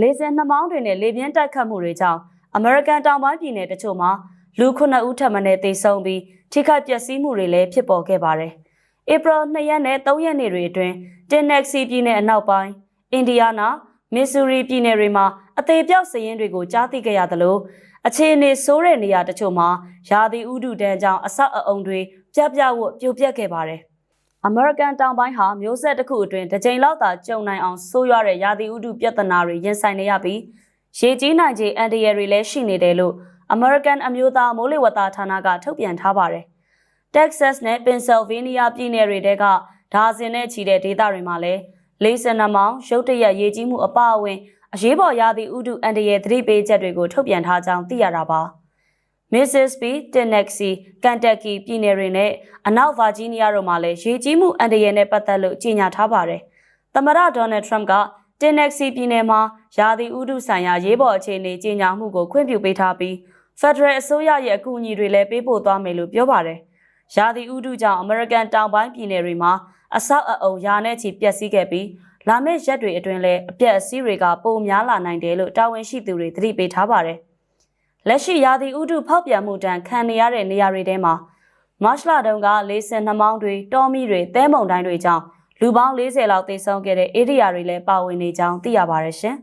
လေဆင်နှမောင်းတွေနဲ့လေပြင်းတိုက်ခတ်မှုတွေကြောင့်အမေရိကန်တောင်ပိုင်းပြည်နယ်တချို့မှာလူ9ဦးထပ်မံသေဆုံးပြီးထိခိုက်ပျက်စီးမှုတွေလည်းဖြစ်ပေါ်ခဲ့ပါတယ်။ဧပြီ2ရက်နဲ့3ရက်နေ့တွေအတွင်းတင်နက်ဆီပြည်နယ်အနောက်ပိုင်းအင်ဒီယာနာမစ်ဆူရီပြည်နယ်တွေမှာအသေးပြောက်စည်ရင်းတွေကိုကြားသိခဲ့ရသလိုအခြေအနေဆိုးတဲ့နေရာတချို့မှာရာသီဥတုတန်းကြောင့်အဆောက်အအုံတွေပြပြဝတ်ပြိုပြက်ခဲ့ပါတယ်။ အမေရိကန်တောင်ပိုင်းဟာမျိုးဆက်တစ်ခုအတွင်းတစ်ကြိမ်လောက်သာကြုံနိုင်အောင်ဆိုးရွားတဲ့ရာသီဥတုပြဿနာတွေရင်ဆိုင်နေရပြီးရေကြီးနိုင်ခြေအန်တရယ်တွေလည်းရှိနေတယ်လို့အမေရိကန်အမျိုးသားမိုးလေဝသဌာနကထုတ်ပြန်ထားပါတယ်။ Texas နဲ့ Pennsylvania ပြည်နယ်တွေကဒါဇင်နဲ့ချီတဲ့ဒေသတွေမှာလည်းလေးစနမောင်ရုတ်တရက်ရေကြီးမှုအပအဝင် အရေးပေါ်ရာသီဥတုအန်တရယ်သတိပေးချက်တွေကိုထုတ်ပြန်ထားကြောင်းသိရတာပါ။ Mississippi, Tennessee, Kentucky ပြည်နယ်တွေနဲ့အနောက်ဗာဂျီးနီးယားတို့မှာလည်းရေကြီးမှုအန်တရယ်နဲ့ပတ်သက်လို့ကြေညာထားပါတယ်။သမ္မတဒေါ်နယ်ထရမ့်က Tennessee ပြည်နယ်မှာရာသီဥတုဆိုင်ရာရေးပေါ်အခြေအနေကြေညာမှုကိုခွင့်ပြုပေးထားပြီး Federal အစိုးရရဲ့အကူအညီတွေလည်းပေးပို့သွားမယ်လို့ပြောပါတယ်။ရာသီဥတုကြောင့်အမေရိကန်တောင်ပိုင်းပြည်နယ်တွေမှာအဆောက်အအုံရာနဲ့ချီပျက်စီးခဲ့ပြီးလာမယ့်ရက်တွေအတွင်းလည်းအပျက်အစီးတွေကပိုများလာနိုင်တယ်လို့တာဝန်ရှိသူတွေသတိပေးထားပါတယ်။ လက်ရှိရာသီဥတုဖောက်ပြန်မှုတန်းခံနေရတဲ့နေရာတွေထဲမှာမတ်လတုန်းကလေဆင်နှမောင်းတွေတောမီတွေသဲမုန်တိုင်းတွေကြောင့်လူပေါင်း40လောက်သေဆုံးခဲ့တဲ့ဧရိယာတွေလည်းပါဝင်နေကြောင်းသိရပါတယ်ရှင်